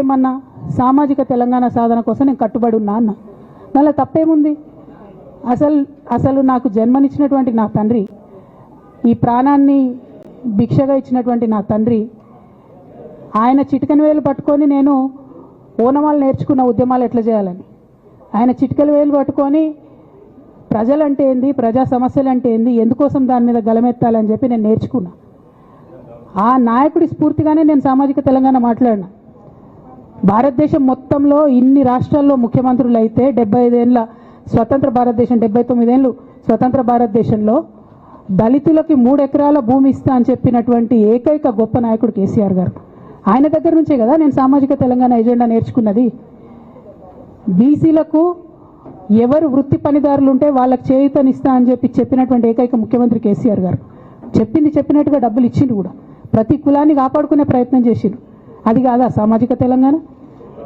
ఏమన్నా సామాజిక తెలంగాణ సాధన కోసం నేను కట్టుబడి ఉన్నా అన్న? దానిలో తప్పేముంది? అసలు అసలు నాకు జన్మనిచ్చినటువంటి నా తండ్రి ఈ ప్రాణాన్ని భిక్షగా ఇచ్చినటువంటి నా తండ్రి ఆయన చిటికని వేలు పట్టుకొని నేను ఓనమాలు నేర్చుకున్న ఉద్యమాలు ఎట్లా చేయాలని? ఆయన చిటికల వేలు పట్టుకొని ప్రజలంటే ఏంది ప్రజా సమస్యలు అంటే ఏంది ఎందుకోసం దాని మీద గలమెత్తాలని చెప్పి నేను నేర్చుకున్నా. ఆ నాయకుడి స్ఫూర్తిగానే నేను సామాజిక తెలంగాణ మాట్లాడినా. భారతదేశం మొత్తంలో ఇన్ని రాష్ట్రాల్లో ముఖ్యమంత్రులు అయితే డెబ్బై ఐదేళ్ళ స్వతంత్ర భారతదేశం డెబ్బై తొమ్మిదేళ్ళు స్వతంత్ర భారతదేశంలో దళితులకి మూడు ఎకరాల భూమి ఇస్తా అని చెప్పినటువంటి ఏకైక గొప్ప నాయకుడు కేసీఆర్ గారు. ఆయన దగ్గర నుంచే కదా నేను సామాజిక తెలంగాణ ఎజెండా నేర్చుకున్నది. బీసీలకు ఎవరు వృత్తి పనిదారులు ఉంటే వాళ్ళకి చేయుతనిస్తా అని చెప్పి చెప్పినటువంటి ఏకైక ముఖ్యమంత్రి కేసీఆర్ గారు. చెప్పింది చెప్పినట్టుగా డబ్బులు ఇచ్చిండు కూడా. ప్రతి కులాన్ని కాపాడుకునే ప్రయత్నం చేసిండు. అది కాదా సామాజిక తెలంగాణ?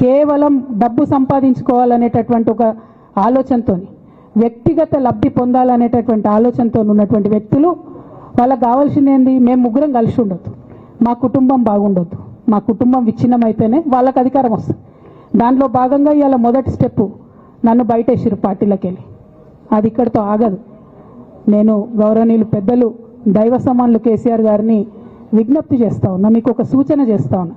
కేవలం డబ్బు సంపాదించుకోవాలనేటటువంటి ఒక ఆలోచనతో వ్యక్తిగత లబ్ధి పొందాలనేటటువంటి ఆలోచనతో ఉన్నటువంటి వ్యక్తులు వాళ్ళకి కావాల్సింది ఏంది? మేము ముగ్గురం కలిసి ఉండొద్దు. మా కుటుంబం బాగుండొద్దు. మా కుటుంబం విచ్ఛిన్నం అయితేనే వాళ్ళకి అధికారం వస్తుంది. దాంట్లో భాగంగా ఇవాళ మొదటి స్టెప్ నన్ను బయటేసిరు పార్టీలోకి వెళ్ళి అది ఇక్కడితో ఆగదు. నేను గౌరవనీయులు పెద్దలు దైవ సమానులు కేసీఆర్ గారిని విజ్ఞప్తి చేస్తా ఉన్నా మీకు ఒక సూచన చేస్తా ఉన్నా.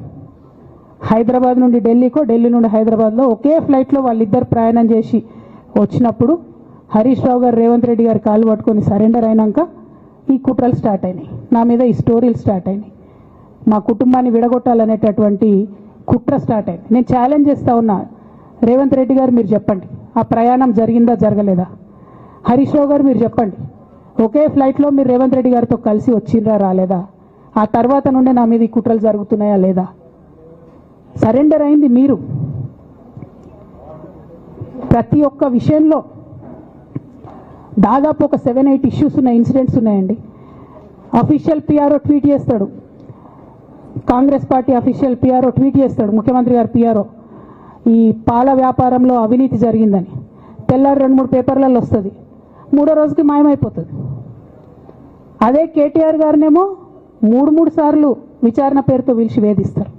హైదరాబాద్ నుండి ఢిల్లీకో ఢిల్లీ నుండి హైదరాబాద్లో ఒకే ఫ్లైట్లో వాళ్ళిద్దరు ప్రయాణం చేసి వచ్చినప్పుడు హరీష్ రావు గారు రేవంత్ రెడ్డి గారు కాలు పట్టుకొని సరెండర్ అయినాక ఈ కుట్రలు స్టార్ట్ అయినాయి. నా మీద ఈ స్టోరీలు స్టార్ట్ అయినాయి. మా కుటుంబాన్ని విడగొట్టాలనేటటువంటి కుట్ర స్టార్ట్ అయింది. నేను ఛాలెంజ్ చేస్తా ఉన్నా. రేవంత్ రెడ్డి గారు మీరు చెప్పండి. ఆ ప్రయాణం జరిగిందా జరగలేదా? హరీష్ రావు గారు మీరు చెప్పండి. ఒకే ఫ్లైట్లో మీరు రేవంత్ రెడ్డి గారితో కలిసి వచ్చిండ్రా రాలేదా? ఆ తర్వాత నుండే నా మీద ఈ కుట్రలు జరుగుతున్నాయా లేదా? సరెండర్ అయింది మీరు. ప్రతి ఒక్క విషయంలో దాదాపు ఒక సెవెన్ ఎయిట్ ఇష్యూస్ ఉన్న ఇన్సిడెంట్స్ ఉన్నాయండి. అఫీషియల్ పిఆర్ఓ ట్వీట్ చేస్తాడు. Congress party official PRO tweet చేస్తాడు. ముఖ్యమంత్రి గారు పిఆర్ఓ ఈ పాల వ్యాపారంలో అవినీతి జరిగిందని. తెల్లారు రెండు మూడు పేపర్లలో వస్తుంది. మూడో రోజుకి మాయమైపోతుంది. అదే కేటీఆర్ గారినేమో మూడు మూడు సార్లు విచారణ పేరుతో పిలిచి వేధిస్తారు.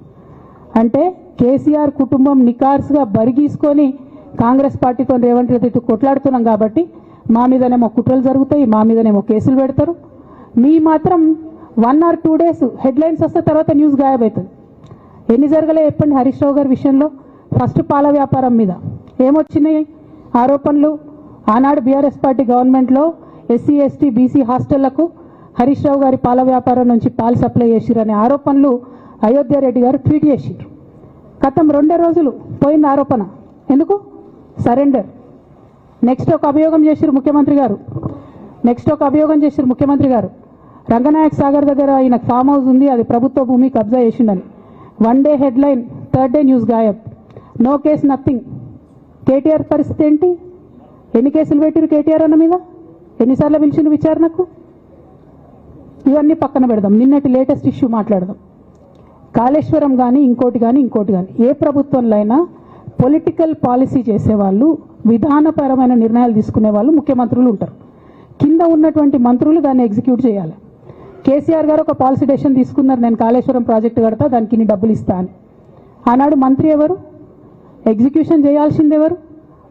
అంటే కేసీఆర్ కుటుంబం నికార్స్గా బరిగీసుకొని కాంగ్రెస్ పార్టీతో రేవంత్ రెడ్డి కొట్లాడుతున్నాం కాబట్టి మా మీదనేమో కుట్రలు జరుగుతాయి మా మీదనేమో కేసులు పెడతారు. మీ మాత్రం one or two days headlines వస్తే తర్వాత న్యూస్ గాయబవుతుంది ఎన్ని జరగలే చెప్పండి హరీష్ రావు గారి విషయంలో. ఫస్ట్ పాల వ్యాపారం మీద. ఏమొచ్చినాయి? ఆరోపణలు ఆనాడు బీఆర్ఎస్ పార్టీ గవర్నమెంట్లో ఎస్సీ ఎస్టీ బీసీ హాస్టళ్ళకు హరీష్ రావు గారి పాల వ్యాపారం నుంచి పాలు సప్లై చేసిరనే ఆరోపణలు అయోధ్యారెడ్డి గారు ట్వీట్ చేసిండ్రు. గతం రెండే రోజులు పోయింది ఆరోపణ. ఎందుకు? సరెండర్. నెక్స్ట్ ఒక అభియోగం చేశారు ముఖ్యమంత్రి గారు. నెక్స్ట్ ఒక అభియోగం చేశారు ముఖ్యమంత్రి గారు. రంగనాయక్ సాగర్ దగ్గర ఆయన ఫామ్ హౌస్ ఉంది అది ప్రభుత్వ భూమి కబ్జా చేసిండని. One day headline third day news గాయబ్. No case nothing. KTR పరిస్థితి ఏంటి? ఎన్ని కేసులు పెట్టిరు కేటీఆర్ అన్న మీద? ఎన్నిసార్లు పిలిచిండు విచారణకు? ఇవన్నీ పక్కన పెడదాం. నిన్నటి లేటెస్ట్ ఇష్యూ మాట్లాడదాం. కాళేశ్వరం కానీ ఇంకోటి కానీ ఇంకోటి కానీ ఏ ప్రభుత్వంలో అయినా పొలిటికల్ పాలసీ చేసేవాళ్ళు విధానపరమైన నిర్ణయాలు తీసుకునే వాళ్ళు ముఖ్యమంత్రులు ఉంటారు. కింద ఉన్నటువంటి మంత్రులు దాన్ని ఎగ్జిక్యూట్ చేయాలి. కేసీఆర్ గారు ఒక పాలసీ డెసిషన్ తీసుకున్నారు నేను కాళేశ్వరం ప్రాజెక్టు కడతా దానికి ఇన్ని డబ్బులు ఇస్తా అని. ఆనాడు మంత్రి ఎవరు? ఎగ్జిక్యూషన్ చేయాల్సింది ఎవరు?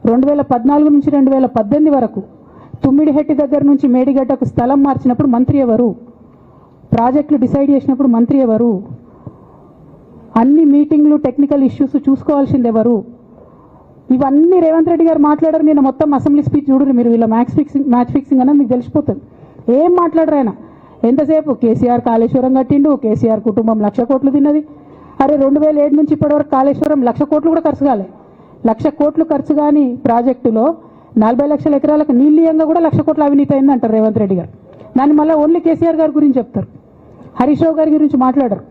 రెండు వేల పద్నాలుగు నుంచి రెండు వేల పద్దెనిమిది వరకు తుమ్మిడిహెట్టి దగ్గర నుంచి మేడిగడ్డకు స్థలం మార్చినప్పుడు మంత్రి ఎవరు? ప్రాజెక్టులు డిసైడ్ చేసినప్పుడు మంత్రి ఎవరు? అన్ని మీటింగ్లు టెక్నికల్ ఇష్యూస్ చూసుకోవాల్సింది ఎవరు? ఇవన్నీ రేవంత్ రెడ్డి గారు మాట్లాడారు నేను మొత్తం అసెంబ్లీ స్పీచ్ చూడరు మీరు వీళ్ళ మ్యాచ్ ఫిక్సింగ్ మ్యాచ్ ఫిక్సింగ్ అనేది మీకు తెలిసిపోతుంది. ఏం మాట్లాడరు ఆయన? ఎంతసేపు? కేసీఆర్ కాళేశ్వరం కట్టిండు కేసీఆర్ కుటుంబం లక్ష కోట్లు తిన్నది. అరే రెండు వేల ఏడు నుంచి ఇప్పటివరకు కాళేశ్వరం లక్ష కోట్లు కూడా ఖర్చు కాలే. లక్ష కోట్లు ఖర్చు కాని ప్రాజెక్టులో నలభై లక్షల ఎకరాలకు నీళ్ళీయంగా కూడా లక్ష కోట్ల అవినీతి అయిందంటారు రేవంత్ రెడ్డి గారు. దాన్ని మళ్ళీ ఓన్లీ కేసీఆర్ గారి గురించి చెప్తారు. హరీష్ రావు గారి గురించి మాట్లాడరు.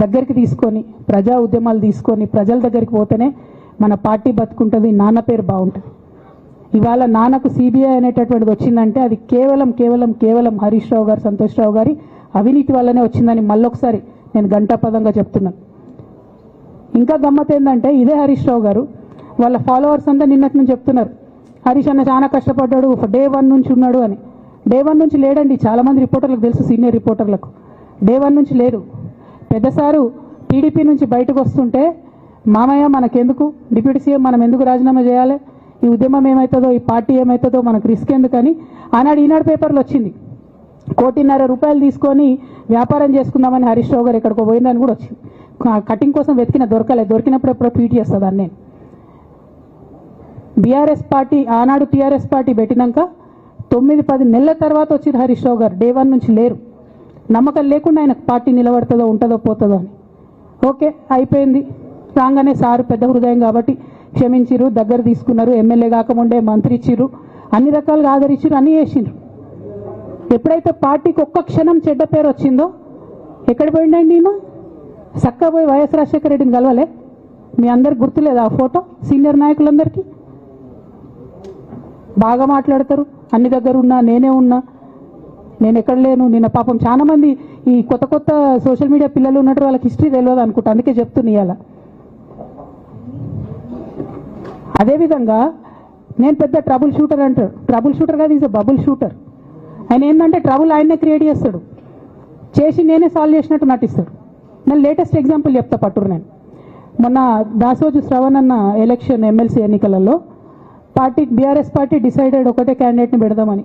దగ్గరికి తీసుకొని ప్రజా ఉద్యమాలు తీసుకొని ప్రజల దగ్గరికి పోతేనే మన పార్టీ బతుకుంటుంది నాన్న పేరు బాగుంటుంది. ఇవాళ నాన్నకు సిబిఐ అనేటటువంటిది వచ్చిందంటే అది కేవలం కేవలం కేవలం హరీష్ రావు గారు సంతోష్ రావు గారి అవినీతి వల్లనే వచ్చిందని మళ్ళొకసారి నేను గంటాపదంగా చెప్తున్నాను ఇంకా గమ్మత్ ఏంటంటే ఇదే హరీష్ రావు గారు వాళ్ళ ఫాలోవర్స్ అంతా నిన్నటి నుంచి చెప్తున్నారు. హరీష్ అన్న చాలా కష్టపడ్డాడు డే వన్ నుంచి ఉన్నాడు అని. డే వన్ నుంచి లేడండి చాలామంది రిపోర్టర్లకు తెలుసు సీనియర్ రిపోర్టర్లకు. డే వన్ నుంచి లేరు పెద్ద సారు టీడీపీ నుంచి బయటకు వస్తుంటే మామయ్య మనకెందుకు? డిప్యూటీ సీఎం మనం ఎందుకు రాజీనామా చేయాలి? ఈ ఉద్యమం ఏమవుతుందో ఈ పార్టీ ఏమవుతుందో మనకు రిస్క్ ఎందుకని ఆనాడు ఈనాడు పేపర్లో వచ్చింది. కోటిన్నర రూపాయలు తీసుకొని వ్యాపారం చేసుకుందామని హరీష్ రావు గారు ఎక్కడికో పోయిందని కూడా వచ్చింది. కటింగ్ కోసం వెతికిన దొరకలేదు దొరికినప్పుడు ఎప్పుడో ట్వీట్ చేస్తుందని నేను. బీఆర్ఎస్ పార్టీ ఆనాడు టీఆర్ఎస్ పార్టీ పెట్టినాక తొమ్మిది పది నెలల తర్వాత వచ్చింది హరీష్ రావు గారు. డే వన్ నుంచి లేరు. నమ్మకం లేకుండా ఆయన పార్టీ నిలబడుతుందో ఉంటుందో పోతుందో అని. ఓకే అయిపోయింది. రాగానే సారు పెద్ద హృదయం కాబట్టి క్షమించిరు దగ్గర తీసుకున్నారు ఎమ్మెల్యే కాకముండే మంత్రి ఇచ్చిర్రు అన్ని రకాలుగా ఆదరించిర్రు అన్నీ చేసిండ్రు ఎప్పుడైతే పార్టీకి ఒక్క క్షణం చెడ్డ పేరు వచ్చిందో ఎక్కడ పోయిండండి ఈయన చక్కగా పోయి వైఎస్ రాజశేఖర రెడ్డిని కలవలే? మీ అందరికి గుర్తులేదు ఆ ఫోటో? సీనియర్ నాయకులందరికీ? బాగా మాట్లాడతారు. అన్ని దగ్గర ఉన్నా నేనే ఉన్నా నేను ఎక్కడ లేను నిన్న పాపం చాలా మంది ఈ కొత్త కొత్త సోషల్ మీడియా పిల్లలు ఉన్నట్టు వాళ్ళకి హిస్టరీ తెలియదు అనుకుంటా అందుకే చెప్తున్నా ఇవాళ అదేవిధంగా నేను పెద్ద ట్రబుల్ షూటర్ అంటారు ట్రబుల్ షూటర్ కాదు ఈజ్ బబుల్ షూటర్ ఆయన ఏంటంటే ట్రబుల్ ఆయన్నే క్రియేట్ చేస్తాడు. చేసి నేనే సాల్వ్ చేసినట్టు నటిస్తాడు. నేను లేటెస్ట్ ఎగ్జాంపుల్ చెప్తా పట్టురు నేను. మొన్న దాసోజు శ్రవణ్ అన్న ఎలక్షన్ ఎమ్మెల్సీ ఎన్నికలలో పార్టీ బీఆర్ఎస్ పార్టీ డిసైడెడ్ ఒకటే క్యాండిడేట్ని పెడదామని.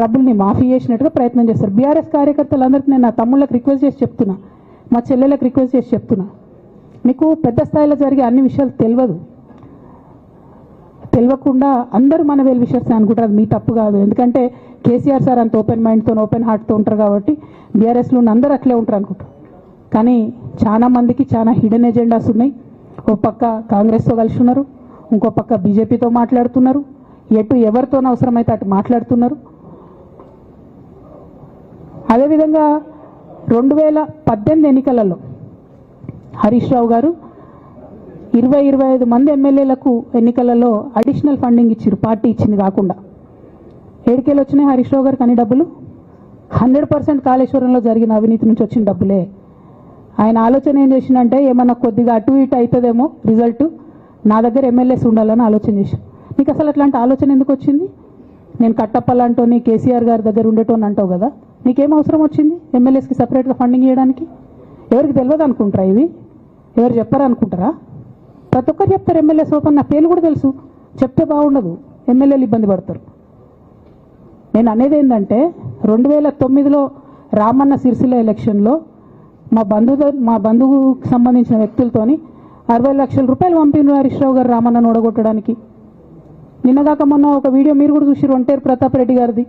ట్రబుల్ని మాఫీ చేసినట్టుగా ప్రయత్నం చేస్తారు. బీఆర్ఎస్ కార్యకర్తలందరికీ నేను నా తమ్ముళ్ళకి రిక్వెస్ట్ చేసి చెప్తున్నా. మా చెల్లెళ్ళకి రిక్వెస్ట్ చేసి చెప్తున్నా. మీకు పెద్ద స్థాయిలో జరిగే అన్ని విషయాలు తెలియదు. తెలియకుండా అందరూ మన వెల్ విషయర్స్ అనుకుంటారు. అది మీ తప్పు కాదు. ఎందుకంటే కేసీఆర్ సార్ అంత ఓపెన్ మైండ్తో ఓపెన్ హార్ట్తో ఉంటారు కాబట్టి బీఆర్ఎస్లో ఉన్న అందరూ అట్లే ఉంటారు అనుకుంటారు. కానీ చాలా మందికి చాలా హిడెన్ ఎజెండాస్ ఉన్నాయి. ఓ పక్క కాంగ్రెస్తో కలిసి ఉన్నారు. ఇంకో పక్క బీజేపీతో మాట్లాడుతున్నారు. ఎటు ఎవరితోనవసరమైతే అటు మాట్లాడుతున్నారు. అదేవిధంగా రెండు వేల పద్దెనిమిది ఎన్నికలలో హరీష్ రావు గారు ఇరవై ఇరవై ఐదు మంది ఎమ్మెల్యేలకు ఎన్నికలలో అడిషనల్ ఫండింగ్ ఇచ్చారు పార్టీ ఇచ్చింది కాకుండా. ఏడికేలు వచ్చినాయి హరీష్ రావు గారికి అన్ని డబ్బులు. హండ్రెడ్ పర్సెంట్ కాళేశ్వరంలో జరిగిన అవినీతి నుంచి వచ్చిన డబ్బులే. ఆయన ఆలోచన ఏం చేసిందంటే ఏమన్నా కొద్దిగా అటు ఇటు అవుతుందేమో రిజల్ట్ నా దగ్గర ఎమ్మెల్యేస్ ఉండాలని ఆలోచన చేశాను నీకు అసలు అట్లాంటి ఆలోచన ఎందుకు వచ్చింది? నేను కట్టప్పలాంటోని కేసీఆర్ గారి దగ్గర ఉండేటోని అంటావు కదా. నీకేం అవసరం వచ్చింది? ఎమ్మెల్యేస్కి సపరేట్గా ఫండింగ్ ఇవ్వడానికి ఎవరికి తెలియదు అనుకుంటారా ఇవి? ఎవరు చెప్పారు అనుకుంటారా? ప్రతి ఒక్కరు చెప్తారు ఎమ్మెల్యే సోపన్ నా పేర్లు కూడా తెలుసు. చెప్తే బాగుండదు. ఎమ్మెల్యేలు ఇబ్బంది పడతారు. నేను అనేది ఏంటంటే రెండు వేల తొమ్మిదిలో రామన్న సిరిసిల్ల ఎలక్షన్లో మా బంధువు మా బంధువుకు సంబంధించిన వ్యక్తులతోని అరవై లక్షల రూపాయలు పంపిన హరీష్ రావు గారు రామన్నను ఓడగొట్టడానికి. నిన్నగాక మొన్న ఒక వీడియో మీరు కూడా చూసిరు ఒంటేరు ప్రతాప్ రెడ్డి గారిది.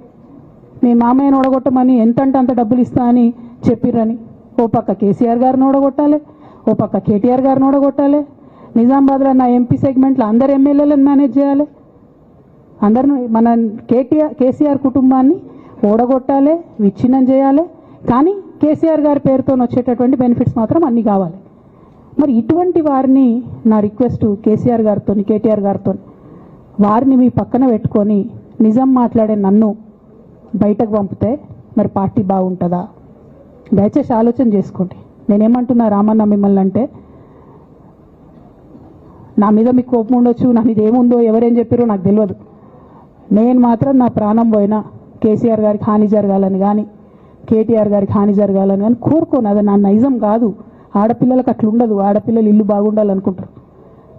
మీ మామయ్యను ఓడగొట్టమని ఎంత అంటే అంత డబ్బులు ఇస్తా అని చెప్పిర్రని. ఓ పక్క కేసీఆర్ గారిని ఓడగొట్టాలి ఓ పక్క కేటీఆర్ గారిని ఓడగొట్టాలి నిజామాబాద్లో నా ఎంపీ సెగ్మెంట్లో అందరు ఎమ్మెల్యేలను మేనేజ్ చేయాలి. అందరిని మన కేటీఆర్ కేసీఆర్ కుటుంబాన్ని ఓడగొట్టాలి విచ్ఛిన్నం చేయాలి. కానీ కేసీఆర్ గారి పేరుతో వచ్చేటటువంటి బెనిఫిట్స్ మాత్రం అన్నీ కావాలి. మరి ఇటువంటి వారిని నా రిక్వెస్ట్ కేసీఆర్ గారితో కేటీఆర్ గారితో వారిని మీ పక్కన పెట్టుకొని నిజం మాట్లాడే నన్ను బయటకు పంపితే మరి పార్టీ బాగుంటుందా? దయచేసి ఆలోచన చేసుకోండి. నేనేమంటున్నా రామన్న మిమ్మల్ని అంటే నా మీద మీకు కోపం ఉండొచ్చు నా మీద ఏముందో ఎవరేం చెప్పారో నాకు తెలియదు. నేను మాత్రం నా ప్రాణం పోయినా కేసీఆర్ గారికి హాని జరగాలని కానీ కేటీఆర్ గారికి హాని జరగాలని కానీ కోరుకోను. అది నా నైజం కాదు. ఆడపిల్లలకు అట్లుండదు ఆడపిల్లలు ఇల్లు బాగుండాలనుకుంటారు.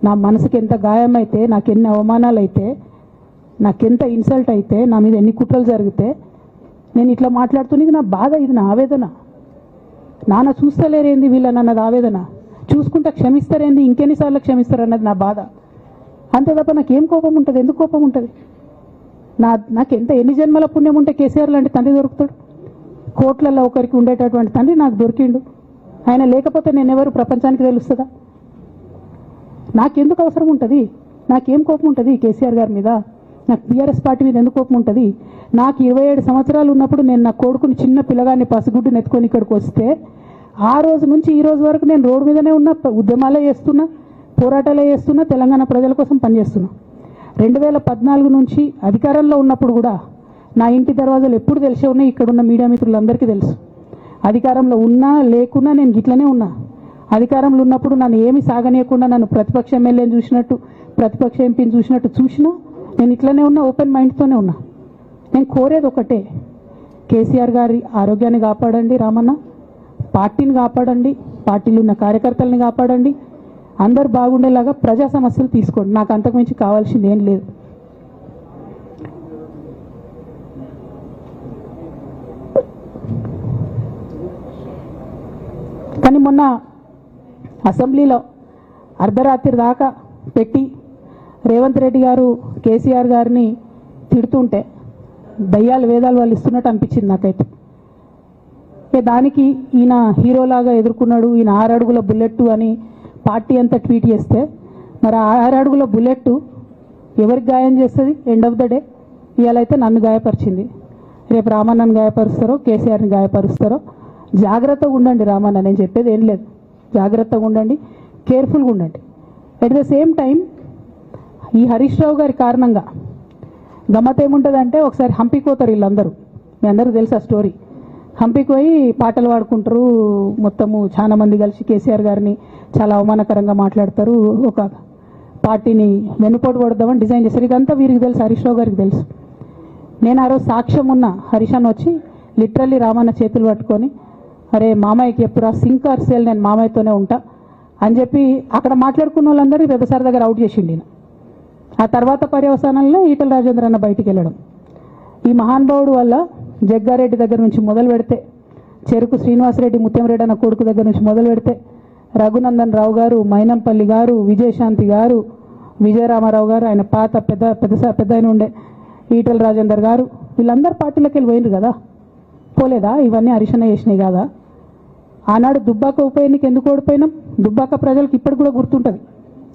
నా మనసుకి ఎంత గాయం అయితే నాకు ఎన్ని అవమానాలు అయితే నాకెంత ఇన్సల్ట్ అయితే నా మీద ఎన్ని కుట్రలు జరిగితే నేను ఇట్లా మాట్లాడుతున్న ఇది నా బాధ ఇది నా ఆవేదన. నాన్న చూస్తలేరేంది వీళ్ళని అన్నది ఆవేదన? చూసుకుంటే క్షమిస్తారేంది? ఇంకెన్నిసార్లు క్షమిస్తారు అన్నది నా బాధ? అంతే తప్ప నాకేం కోపం ఉంటుంది? ఎందుకు కోపం ఉంటుంది? నా నాకు ఎంత ఎన్ని జన్మల పుణ్యం ఉంటే కేసీఆర్ లాంటి తండ్రి దొరుకుతాడు? కోట్లలో ఒకరికి ఉండేటటువంటి తండ్రి నాకు దొరికిండు. ఆయన లేకపోతే నేను ఎవరు ప్రపంచానికి తెలుస్తుందా? నాకెందుకు అవసరం ఉంటుంది? నాకేం కోపం ఉంటుంది కేసీఆర్ గారి మీద? నాకు బీఆర్ఎస్ పార్టీ మీద ఎందుకు కోపం ఉంటుంది? నాకు ఇరవై ఏడు సంవత్సరాలు ఉన్నప్పుడు నేను నా కొడుకుని చిన్న పిల్లగాన్ని పసిగుడ్డు నెత్తుకొని ఇక్కడికి వస్తే ఆ రోజు నుంచి ఈ రోజు వరకు నేను రోడ్డు మీదనే ఉన్న ఉద్యమాలే చేస్తున్నా పోరాటాలే చేస్తున్నా తెలంగాణ ప్రజల కోసం పనిచేస్తున్నా. రెండు వేల పద్నాలుగు నుంచి అధికారంలో ఉన్నప్పుడు కూడా నా ఇంటి దర్వాజాలు ఎప్పుడు తెలిసే ఉన్నాయి? ఇక్కడ ఉన్న మీడియా మిత్రులందరికీ తెలుసు. అధికారంలో ఉన్నా లేకున్నా నేను గిట్లనే ఉన్నా. అధికారంలో ఉన్నప్పుడు నన్ను ఏమి సాగనీయకుండా నన్ను ప్రతిపక్ష ఎమ్మెల్యేని చూసినట్టు ప్రతిపక్ష ఎంపీని చూసినట్టు చూసినా నేను ఇట్లనే ఉన్నా ఓపెన్ మైండ్తోనే ఉన్నా. నేను కోరేది ఒకటే కేసీఆర్ గారి ఆరోగ్యాన్ని కాపాడండి రామన్న పార్టీని కాపాడండి పార్టీలు ఉన్న కార్యకర్తల్ని కాపాడండి అందరు బాగుండేలాగా ప్రజా సమస్యలు తీసుకోండి. నాకు అంతకుమించి కావాల్సింది ఏం లేదు. కానీ మొన్న అసెంబ్లీలో అర్ధరాత్రి దాకా పెట్టి రేవంత్ రెడ్డి గారు కేసీఆర్ గారిని తిడుతుంటే దయ్యాలు వేదాలు వాళ్ళు ఇస్తున్నట్టు అనిపించింది నాకైతే. ఇక దానికి ఈయన హీరోలాగా ఎదుర్కొన్నాడు ఈయన ఆరు అడుగుల బుల్లెట్ అని పార్టీ అంతా ట్వీట్ చేస్తే మరి ఆ ఆరు అడుగుల బుల్లెట్ ఎవరికి గాయం చేస్తుంది? ఎండ్ ఆఫ్ ద డే ఇవాళైతే నన్ను గాయపరిచింది. రేపు రామన్నను గాయపరుస్తారో కేసీఆర్ని గాయపరుస్తారో జాగ్రత్తగా ఉండండి రామన్న నేను చెప్పేది ఏం లేదు. జాగ్రత్తగా ఉండండి కేర్ఫుల్గా ఉండండి. అట్ ద సేమ్ టైం ఈ హరీష్ రావు గారి కారణంగా గమ్మత్ ఏముంటుందంటే ఒకసారి హంపికి పోతారు వీళ్ళందరూ. మీ అందరికీ తెలుసు ఆ స్టోరీ? హంపికి పోయి పాటలు పాడుకుంటారు. మొత్తము చాలా మంది కలిసి కేసీఆర్ గారిని చాలా అవమానకరంగా మాట్లాడతారు. ఒక పార్టీని వెన్నుపోటు కొడదామని డిజైన్ చేశారు ఇదంతా వీరికి తెలుసు హరీష్ రావు గారికి తెలుసు. నేను ఆ రోజు సాక్ష్యం ఉన్న హరీష్ అన్న వచ్చి లిటరల్లీ రామన్న చేతులు పట్టుకొని అరే మామయ్యకి చెప్పురా సింక్ ఆర్ సేల్ నేను మామయ్యతోనే ఉంటా అని చెప్పి అక్కడ మాట్లాడుకున్న వాళ్ళందరూ పెద్దసారి దగ్గర అవుట్ చేసిండి నేను ఆ తర్వాత పర్యవసానంలో ఈటల రాజేంద్ర అన్న బయటికి వెళ్ళడం. ఈ మహానుభావుడు వల్ల జగ్గారెడ్డి దగ్గర నుంచి మొదలు పెడితే చెరుకు శ్రీనివాసరెడ్డి ముత్యంరెడ్డి అన్న కొడుకు దగ్గర నుంచి మొదలు పెడితే రఘునందన్ రావు గారు మైనంపల్లి గారు విజయశాంతి గారు విజయరామారావు గారు ఆయన పాత పెద్ద పెద్ద పెద్ద ఆయన ఉండే ఈటల రాజేందర్ గారు వీళ్ళందరూ పార్టీలోకి వెళ్ళి పోయినరు కదా? పోలేదా? ఇవన్నీ అరిశన చేసినాయి కదా? ఆనాడు దుబ్బాక ఉప ఎన్నిక ఎందుకు ఓడిపోయినాం? దుబ్బాక ప్రజలకు ఇప్పటికి కూడా గుర్తుంటుంది.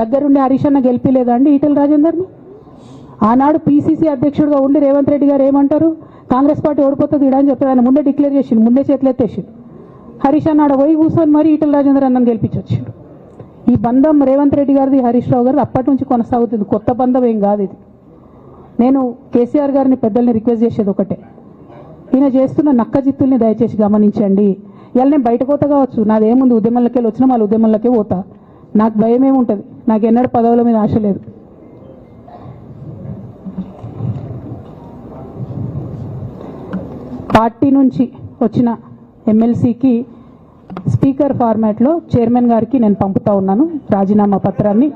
దగ్గరుండి హరీష్ అన్న గెలిపిలేదా అండి ఈటెల రాజేందర్ని? ఆనాడు పీసీసీ అధ్యక్షుడిగా ఉండి రేవంత్ రెడ్డి గారు ఏమంటారు? కాంగ్రెస్ పార్టీ ఓడిపోతుంది ఇడా అని చెప్పి ఆయన ముందే డిక్లేర్ చేసిండు ముందే చేతులెత్తేసిండు హరీష్ అన్న ఆడ పోయి కూర్చొని మరి ఈటెల రాజేందర్ అన్నను గెలిపించొచ్చాడు. ఈ బంధం రేవంత్ రెడ్డి గారిది హరీష్ రావు గారిది అప్పటి నుంచి కొనసాగుతుంది. కొత్త బంధం ఏం కాదు ఇది. నేను కేసీఆర్ గారిని పెద్దల్ని రిక్వెస్ట్ చేసేది ఒకటే. ఈయన చేస్తున్న నక్క జిత్తుల్ని దయచేసి గమనించండి. ఇవాళ నేను బయట పోతా కావచ్చు. నాదేముంది ఉద్యమంలోకి వెళ్ళి వచ్చినా వాళ్ళ ఉద్యమంలోకే పోతా. నాకు భయం ఏముంటుంది నాకు ఎన్నడూ పదవుల మీద ఆశ లేదు. పార్టీ నుంచి వచ్చిన ఎమ్మెల్సీకి స్పీకర్ ఫార్మాట్లో చైర్మన్ గారికి నేను పంపుతా ఉన్నాను రాజీనామా పత్రాన్ని.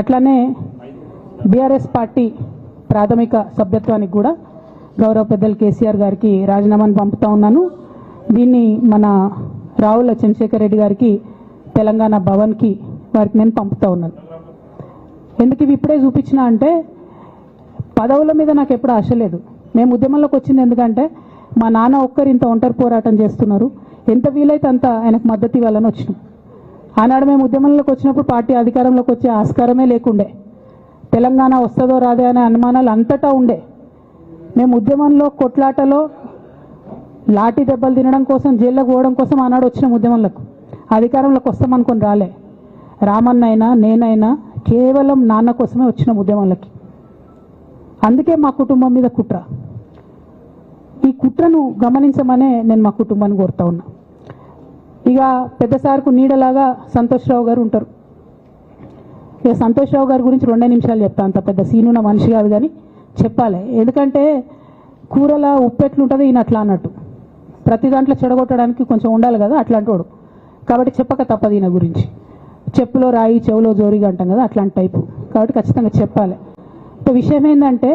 అట్లానే బీఆర్ఎస్ పార్టీ ప్రాథమిక సభ్యత్వానికి కూడా గౌరవ పెద్దలు కేసీఆర్ గారికి రాజీనామాను పంపుతా ఉన్నాను. దీన్ని మన రావుల చంద్రశేఖర్ రెడ్డి గారికి తెలంగాణ భవన్కి వారికి నేను పంపుతా ఉన్నాను. ఎందుకు ఇవి ఇప్పుడే చూపించిన అంటే పదవుల మీద నాకు ఎప్పుడు ఆశ లేదు. మేము ఉద్యమంలోకి వచ్చింది ఎందుకంటే మా నాన్న ఒక్కరు ఇంత ఒంటరి పోరాటం చేస్తున్నారు. ఎంత వీలైతే అంత ఆయనకు మద్దతు ఇవ్వాలని వచ్చినాం. ఆనాడు మేము ఉద్యమంలోకి వచ్చినప్పుడు పార్టీ అధికారంలోకి వచ్చే ఆస్కారమే లేకుండే. తెలంగాణ వస్తుందో రాదే అనే అనుమానాలు అంతటా ఉండే. మేము ఉద్యమంలో కొట్లాటలో లాఠీ దెబ్బలు తినడం కోసం జైల్లోకి పోవడం కోసం ఆనాడు వచ్చిన ఉద్యమంలోకి. అధికారంలోకి వస్తామనుకొని రాలే. రామన్నైనా నేనైనా కేవలం నాన్న కోసమే వచ్చిన ఉద్యమంలోకి. అందుకే మా కుటుంబం మీద కుట్ర. ఈ కుట్రను గమనించమనే నేను మా కుటుంబాన్ని కోరుతా ఉన్నా. ఇక పెద్ద సార్కు నీడలాగా సంతోష్రావు గారు ఉంటారు. ఇక సంతోష్రావు గారి గురించి రెండే నిమిషాలు చెప్తా అంత పెద్ద సీనున్న మనిషి కాదు కానీ చెప్పాలి. ఎందుకంటే కూరల ఉప్పెట్లు ఉంటుంది ఈయన అట్లా అన్నట్టు. ప్రతి దాంట్లో చెడగొట్టడానికి కొంచెం ఉండాలి కదా అట్లాంటి వాడు కాబట్టి చెప్పక తప్పదు ఈయన గురించి. చెప్పులో రాయి చెవులో జోరిగా అంటాం కదా అట్లాంటి టైపు. కాబట్టి ఖచ్చితంగా చెప్పాలి. ఇప్పుడు విషయం ఏంటంటే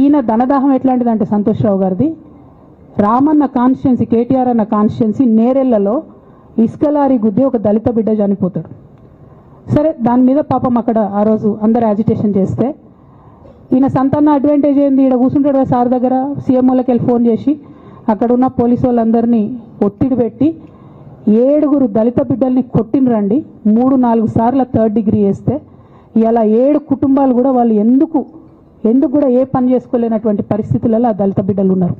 ఈయన ధనదాహం ఎట్లాంటిదంటే సంతోష్రావు గారిది రామన్న కాన్స్టిట్యున్సీ కేటీఆర్ అన్న కాన్స్టిట్యున్సీ నేరెళ్ళలో ఇసుకలారి గుద్ది ఒక దళిత బిడ్డ చనిపోతాడు. సరే దాని మీద పాపం అక్కడ ఆ రోజు అందరు యాజిటేషన్ చేస్తే ఈయన సంతాన అడ్వాంటేజ్ ఏంది? ఈడ కూర్చుంటాడు కదా సార్ దగ్గర సీఎం వాళ్ళకి వెళ్ళి ఫోన్ చేసి అక్కడ ఉన్న పోలీసు వాళ్ళందరినీ ఒత్తిడి పెట్టి ఏడుగురు దళిత బిడ్డల్ని కొట్టినరండి మూడు నాలుగు సార్లు థర్డ్ డిగ్రీ వేస్తే ఇలా ఏడు కుటుంబాలు కూడా వాళ్ళు ఎందుకు ఎందుకు కూడా ఏ పని చేసుకోలేనటువంటి పరిస్థితులలో ఆ దళిత బిడ్డలు ఉన్నారు.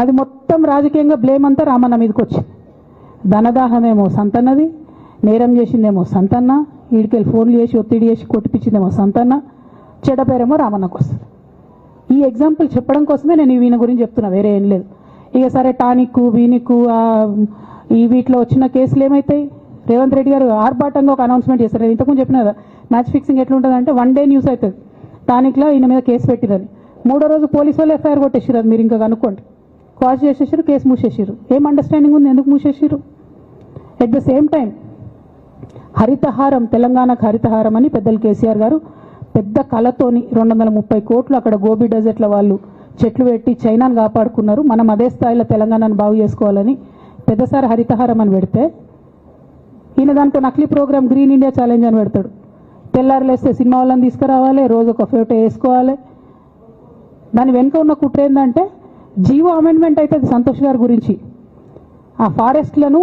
అది మొత్తం రాజకీయంగా బ్లేమ్ అంతా రామన్న మీదకి వచ్చింది. ధనదాహమేమో సంతన్నది నేరం చేసిందేమో సంతన్న వీడికెళ్ళి ఫోన్లు చేసి ఒత్తిడి చేసి కొట్టిపించిందేమో సంతన్న చెడ్డ పేరేమో రామన్నకు వస్తుంది. ఈ ఎగ్జాంపుల్ చెప్పడం కోసమే నేను ఈ వీణ గురించి చెప్తున్నా వేరే ఏం లేదు. ఇక సరే టానిక్ వీనిక్ ఈ వీటిలో వచ్చిన కేసులు ఏమవుతాయి రేవంత్ రెడ్డి గారు ఆర్భాటంగా ఒక అనౌన్స్మెంట్ చేశారు. నేను ఇంతకుముందు చెప్పిన కదా మ్యాచ్ ఫిక్సింగ్ ఎట్లుంటుంది అంటే వన్ డే న్యూస్ అవుతుంది. టానిక్లో ఈయన మీద కేసు పెట్టిరని మూడో రోజు పోలీసు వాళ్ళు ఎఫ్ఐఆర్ కొట్టేసారు అది మీరు ఇంకా కనుక్కోండి. క్వాష్ చేసేసారు కేసు మూసేసారు ఏం అండర్స్టాండింగ్ ఉంది? ఎందుకు మూసేసారు at the same time Harithaharam తెలంగాణకు హరితహారం అని పెద్దలు కేసీఆర్ గారు పెద్ద కళతోని రెండు వందల ముప్పై కోట్లు అక్కడ గోబీ డెజర్ట్ల వాళ్ళు చెట్లు పెట్టి చైనాను కాపాడుకున్నారు. మనం అదే స్థాయిలో తెలంగాణను బాగు చేసుకోవాలని పెద్దసారి హరితహారం అని పెడితే ఈయన దాంట్లో నకిలీ ప్రోగ్రామ్ గ్రీన్ ఇండియా ఛాలెంజ్ అని పెడతాడు. తెల్లారులేస్తే సినిమా వాళ్ళని తీసుకురావాలి రోజు ఒక ఫోటో వేసుకోవాలి. దాని వెనుక ఉన్న కుట్ర ఏంటంటే జీవో అమెండ్మెంట్ అవుతుంది సంతోష్ గారి గురించి. ఆ ఫారెస్ట్లను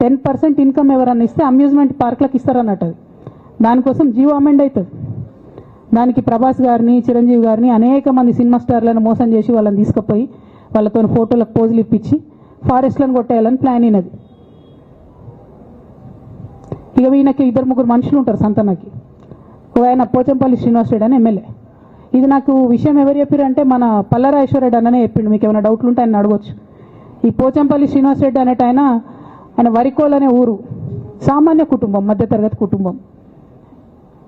టెన్ పర్సెంట్ ఇన్కమ్ ఎవరన్నా ఇస్తే అమ్యూజ్మెంట్ పార్క్లకు ఇస్తారన్నట్టు అది. దానికోసం జీవో అమెండ్ అవుతుంది. దానికి ప్రభాస్ గారిని చిరంజీవి గారిని అనేక మంది సినిమా స్టార్లను మోసం చేసి వాళ్ళని తీసుకుపోయి వాళ్ళతో ఫోటోలకు పోజులు ఇప్పించి ఫారెస్ట్లను కొట్టేయాలని ప్లాన్ అయినది. ఇక ఈయనకి ఇద్దరు ముగ్గురు మనుషులు ఉంటారు సంతనకి. ఒక ఆయన పోచంపల్లి శ్రీనివాస్ రెడ్డి అని ఎమ్మెల్యే. ఇది నాకు విషయం ఎవరు చెప్పారంటే మన పల్లరాజేశ్వరరెడ్డి అన్ననే చెప్పిండు. మీకు ఏమైనా డౌట్లు ఉంటే ఆయన అడగొచ్చు. ఈ పోచంపల్లి శ్రీనివాస్ రెడ్డి అనేట ఆయన ఆయన వరికోల్ అనే ఊరు సామాన్య కుటుంబం మధ్యతరగతి కుటుంబం.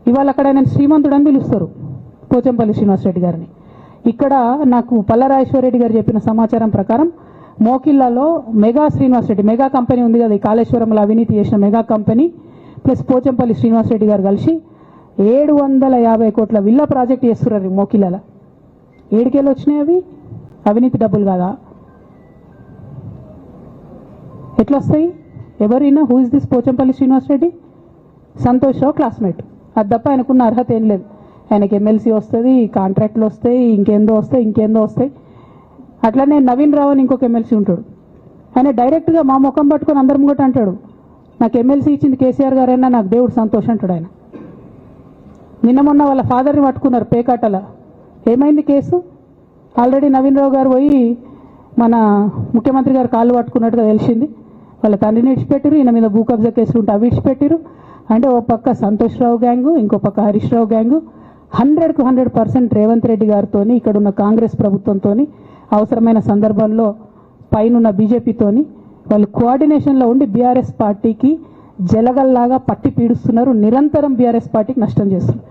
ఇవాళ అక్కడ ఆయన శ్రీమంతుడు అని పిలుస్తారు. పోచంపల్లి శ్రీనివాస్ రెడ్డి గారిని. ఇక్కడ నాకు పల్లరాజేశ్వరరెడ్డి గారు చెప్పిన సమాచారం ప్రకారం మోకిల్లాలో మెగా శ్రీనివాస్ రెడ్డి మెగా కంపెనీ ఉంది కదా ఈ కాళేశ్వరంలో అవినీతి చేసిన mega company plus Pochampally Srinivas Reddy గారు కలిసి ఏడు వందల యాభై కోట్ల విల్లా ప్రాజెక్ట్ చేస్తున్నారు ఈ మోకిలాల ఏడుకేళ్ళు వచ్చినాయి అవి? అవినీతి డబ్బులు కాదా? ఎట్లా వస్తాయి ఎవరైనా who is this Pochampally Srinivas Reddy Santosh Rao classmate అది తప్ప ఆయనకున్న అర్హత ఏం లేదు. ఆయనకి ఎమ్మెల్సీ వస్తుంది కాంట్రాక్ట్లు వస్తాయి ఇంకేందో వస్తాయి ఇంకేందో వస్తాయి. అట్లనే నవీన్ రావు అని ఇంకొక ఎమ్మెల్సీ ఉంటాడు. ఆయన డైరెక్ట్గా మా ముఖం పట్టుకొని అందరం ముంగట అంటాడు. నాకు ఎమ్మెల్సీ ఇచ్చింది కేసీఆర్ గారైనా నాకు దేవుడు సంతోషం అంటాడు ఆయన. నిన్న మొన్న వాళ్ళ ఫాదర్ని పట్టుకున్నారు పేకాటల. ఏమైంది కేసు? ఆల్రెడీ నవీన్ రావు గారు పోయి మన ముఖ్యమంత్రి గారు కాళ్ళు పట్టుకున్నట్టుగా తెలిసింది. వాళ్ళ తండ్రిని ఇడిచిపెట్టారు ఈయన మీద భూ కబ్జా కేసులు ఉంటే అవి ఇడిచిపెట్టారు అంటే ఓ పక్క సంతోష్ రావు గ్యాంగు ఇంకో పక్క హరీష్ రావు గ్యాంగు. హండ్రెడ్కు హండ్రెడ్ పర్సెంట్ రేవంత్ రెడ్డి గారితో ఇక్కడ ఉన్న కాంగ్రెస్ ప్రభుత్వంతో అవసరమైన సందర్భంలో పైనున్న బీజేపీతోని వాళ్ళు కోఆర్డినేషన్లో ఉండి బీఆర్ఎస్ పార్టీకి జలగల్లాగా పట్టి పీడుస్తున్నారు. నిరంతరం బీఆర్ఎస్ పార్టీకి నష్టం చేస్తున్నారు.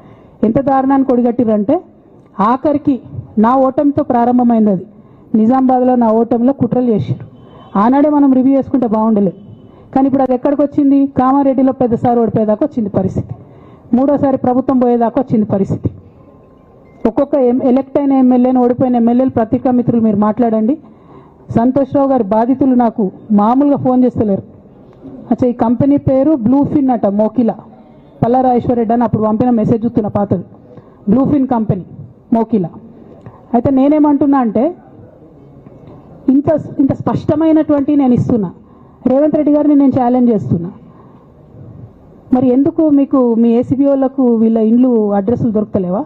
ఎంత దారుణానికి ఒడిగట్టిరంటే ఆఖరికి నా ఓటమితో ప్రారంభమైంది అది. నిజామాబాద్లో నా ఓటమిలో కుట్రలు చేశారు ఆనాడే మనం రివ్యూ చేసుకుంటే బాగుండలేదు కానీ ఇప్పుడు అది ఎక్కడికి వచ్చింది? కామారెడ్డిలో పెద్దసారి ఓడిపోయేదాకా వచ్చింది పరిస్థితి. మూడోసారి ప్రభుత్వం పోయేదాకా వచ్చింది పరిస్థితి. ఒక్కొక్క ఎం ఎలక్ట్ అయిన ఎమ్మెల్యేని ఓడిపోయిన ఎమ్మెల్యేలు ప్రతీకా మిత్రులు మీరు మాట్లాడండి. సంతోష్రావు గారి బాధితులు నాకు మామూలుగా ఫోన్ చేస్తలేరు. అచ్చా ఈ కంపెనీ పేరు బ్లూ ఫిన్ అట మోకిలా. పల్లారాజేశ్వరరెడ్డి అని అప్పుడు పంపిన మెసేజ్ చూస్తున్న పాతది. Bluefin company Mokila. అయితే నేనేమంటున్నా అంటే ఇంత ఇంత స్పష్టమైనటువంటి నేను ఇస్తున్నా. రేవంత్ రెడ్డి గారిని నేను ఛాలెంజ్ చేస్తున్నా. మరి ఎందుకు మీకు మీ ఏసీబీఓలకు వీళ్ళ ఇండ్లు అడ్రస్లు దొరకలేవా?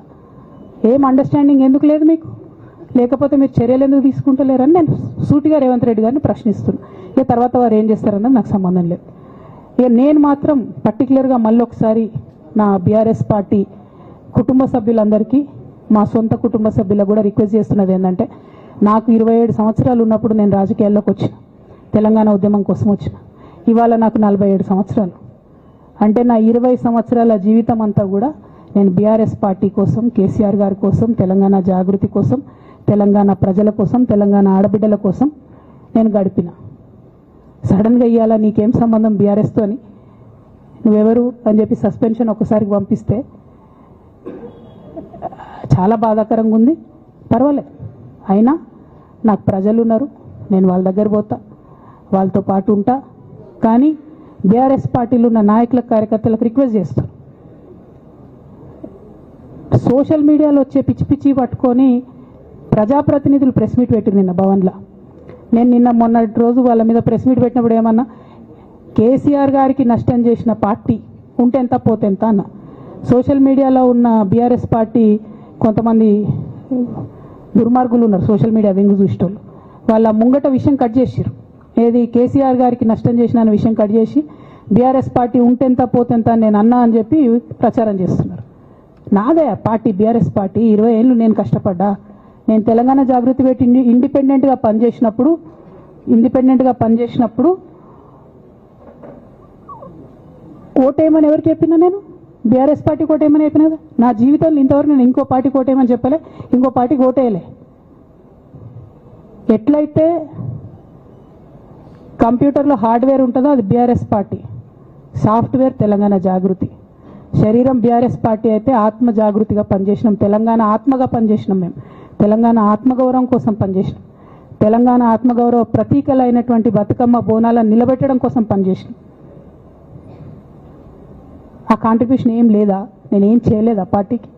ఏం అండర్స్టాండింగ్ ఎందుకు లేదు మీకు? లేకపోతే మీరు చర్యలు ఎందుకు తీసుకుంటలేరని నేను సూటిగా రేవంత్ రెడ్డి గారిని ప్రశ్నిస్తున్నా. ఇక తర్వాత వారు ఏం చేస్తారన్నది నాకు సంబంధం లేదు. ఇక నేను మాత్రం పర్టికులర్గా మళ్ళీ ఒకసారి నా బీఆర్ఎస్ పార్టీ కుటుంబ సభ్యులందరికీ మా సొంత కుటుంబ సభ్యులకు కూడా రిక్వెస్ట్ చేస్తున్నది ఏంటంటే నాకు ఇరవై ఏడు సంవత్సరాలు ఉన్నప్పుడు నేను రాజకీయాల్లోకి వచ్చిన. తెలంగాణ ఉద్యమం కోసం వచ్చిన. ఇవాళ నాకు నలభై ఏడు సంవత్సరాలు. అంటే నా ఇరవై సంవత్సరాల జీవితం అంతా కూడా నేను బీఆర్ఎస్ పార్టీ కోసం కేసీఆర్ గారి కోసం తెలంగాణ జాగృతి కోసం తెలంగాణ ప్రజల కోసం తెలంగాణ ఆడబిడ్డల కోసం నేను గడిపిన. సడన్గా ఇవాళ నీకేం సంబంధం బీఆర్ఎస్తో అని? నువ్వెవరు అని చెప్పి సస్పెన్షన్ ఒకసారికి పంపిస్తే చాలా బాధాకరంగా ఉంది. పర్వాలేదు. అయినా నాకు ప్రజలు ఉన్నారు నేను వాళ్ళ దగ్గర పోతా. వాళ్ళతో పాటు ఉంటా. కానీ బీఆర్ఎస్ పార్టీలో ఉన్న నాయకుల కార్యకర్తలకు రిక్వెస్ట్ చేస్తాను సోషల్ మీడియాలో వచ్చే పిచ్చి పిచ్చి పట్టుకొని ప్రజాప్రతినిధులు ప్రెస్ మీట్ పెట్టింది నిన్న భవన్లో. నేను నిన్న మొన్నటి రోజు వాళ్ళ మీద ప్రెస్ మీట్ పెట్టినప్పుడు ఏమన్నా కేసీఆర్ గారికి నష్టం చేసిన పార్టీ ఉంటే ఎంత పోతే ఎంత అన్న. సోషల్ మీడియాలో ఉన్న బీఆర్ఎస్ పార్టీ కొంతమంది దుర్మార్గులు ఉన్నారు సోషల్ మీడియా వెంగు చూసేటోళ్ళు. వాళ్ళ ముంగట విషయం కట్ చేసిర్రు. ఏది కేసీఆర్ గారికి నష్టం చేసిన విషయం కట్ చేసి బీఆర్ఎస్ పార్టీ ఉంటెంత పోతెంత నేను అన్నా అని చెప్పి ప్రచారం చేస్తున్నారు. నాదే పార్టీ బీఆర్ఎస్ పార్టీ. ఇరవై ఏళ్ళు నేను కష్టపడ్డా. నేను తెలంగాణ జాగృతి పెట్టి ఇండిపెండెంట్గా పనిచేసినప్పుడు ఇండిపెండెంట్గా పనిచేసినప్పుడు ఓటేయమని ఎవరు చెప్పినా నేను? బీఆర్ఎస్ పార్టీ ఓటేయమని చెప్పినా నా జీవితంలో ఇంతవరకు నేను ఇంకో పార్టీ ఓటేయమని చెప్పలే. ఇంకో పార్టీకి ఓటేయలే. ఎట్లయితే కంప్యూటర్లో హార్డ్వేర్ ఉంటుందో అది BRS party. Software Telangana Jagruthi. శరీరం బీఆర్ఎస్ పార్టీ అయితే ఆత్మ జాగృతిగా పనిచేసినాం. తెలంగాణ ఆత్మగా పనిచేసినాం మేము. తెలంగాణ ఆత్మగౌరవం కోసం పనిచేసినాం. తెలంగాణ ఆత్మగౌరవ ప్రతీకలైనటువంటి బతుకమ్మ బోనాలను నిలబెట్టడం కోసం పనిచేసినాం. ఆ కాంట్రిబ్యూషన్ ఏం లేదా? నేనేం చేయలేదు ఆ పార్టీకి?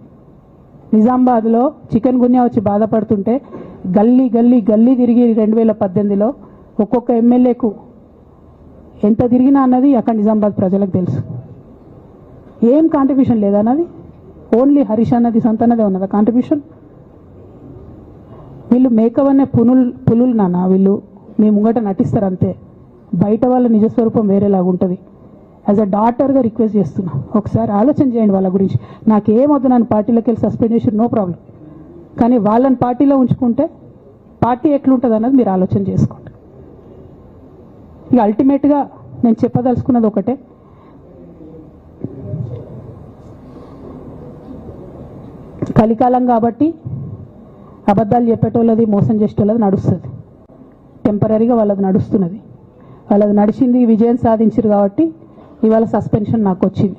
నిజామాబాద్లో చికెన్ గున్యా వచ్చి బాధపడుతుంటే గల్లీ గల్లీ గల్లీ తిరిగి రెండు వేల పద్దెనిమిదిలో ఒక్కొక్క ఎమ్మెల్యేకు ఎంత తిరిగినా అన్నది అక్కడ నిజామాబాద్ ప్రజలకు తెలుసు. ఏం కాంట్రిబ్యూషన్ లేదన్నది ఓన్లీ హరీష్ అన్నది సంతన్నదే ఉన్నదా కాంట్రిబ్యూషన్ వీళ్ళు మేకవనే పునులు పులులు నాన్న వీళ్ళు మీ ముంగట నటిస్తారు అంతే. బయట వాళ్ళ నిజస్వరూపం వేరేలాగా ఉంటుంది. యాజ్ అ డాటర్గా రిక్వెస్ట్ చేస్తున్నా. ఒకసారి ఆలోచన చేయండి వాళ్ళ గురించి. నాకేమొద్దు నన్ను పార్టీలోకి వెళ్ళి సస్పెండ్ చేసి నో ప్రాబ్లం కానీ వాళ్ళని పార్టీలో ఉంచుకుంటే పార్టీ ఎట్లుంటుంది అన్నది మీరు ఆలోచన చేసుకోండి. ఇక అల్టిమేట్గా నేను చెప్పదలుచుకున్నది ఒకటే. కలికాలం కాబట్టి అబద్ధాలు చెప్పేటోళ్ళది మోసం చేసేటోళ్ళది నడుస్తుంది. టెంపరీగా వాళ్ళది నడుస్తున్నది. వాళ్ళది నడిచింది విజయం సాధించారు కాబట్టి ఇవాళ సస్పెన్షన్ నాకు వచ్చింది.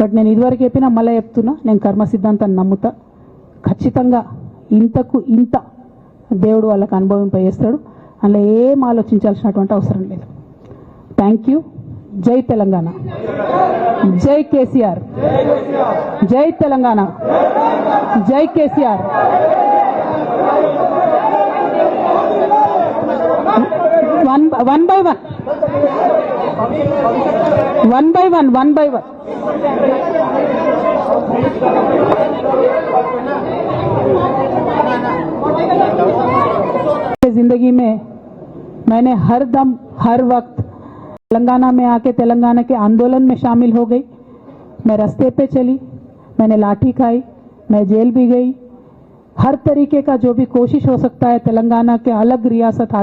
బట్ నేను ఇదివరకు చెప్పినా మళ్ళీ చెప్తున్నా నేను కర్మ సిద్ధాంతాన్ని నమ్ముతా. ఖచ్చితంగా ఇంతకు ఇంత దేవుడు వాళ్ళకి అనుభవింపజేస్తాడు. అందులో ఏం ఆలోచించాల్సినటువంటి అవసరం లేదు. థ్యాంక్ యూ జై తెలంగాణ. జై కేసీఆర్. జై తెలంగాణ. జై KCR. One one by one one by one one by one ज़िंदगी में मैंने हर दम, हर वक्त तेलंगाना में आके, तेलंगाना के आंदोलन में शामिल हो गई। मैं रास्ते पे चली, मैंने लाठी खाई, मैं जेल भी गई। हर तरीके का जो भी कोशिश हो सकता है, तेलंगाना के अलग रियासत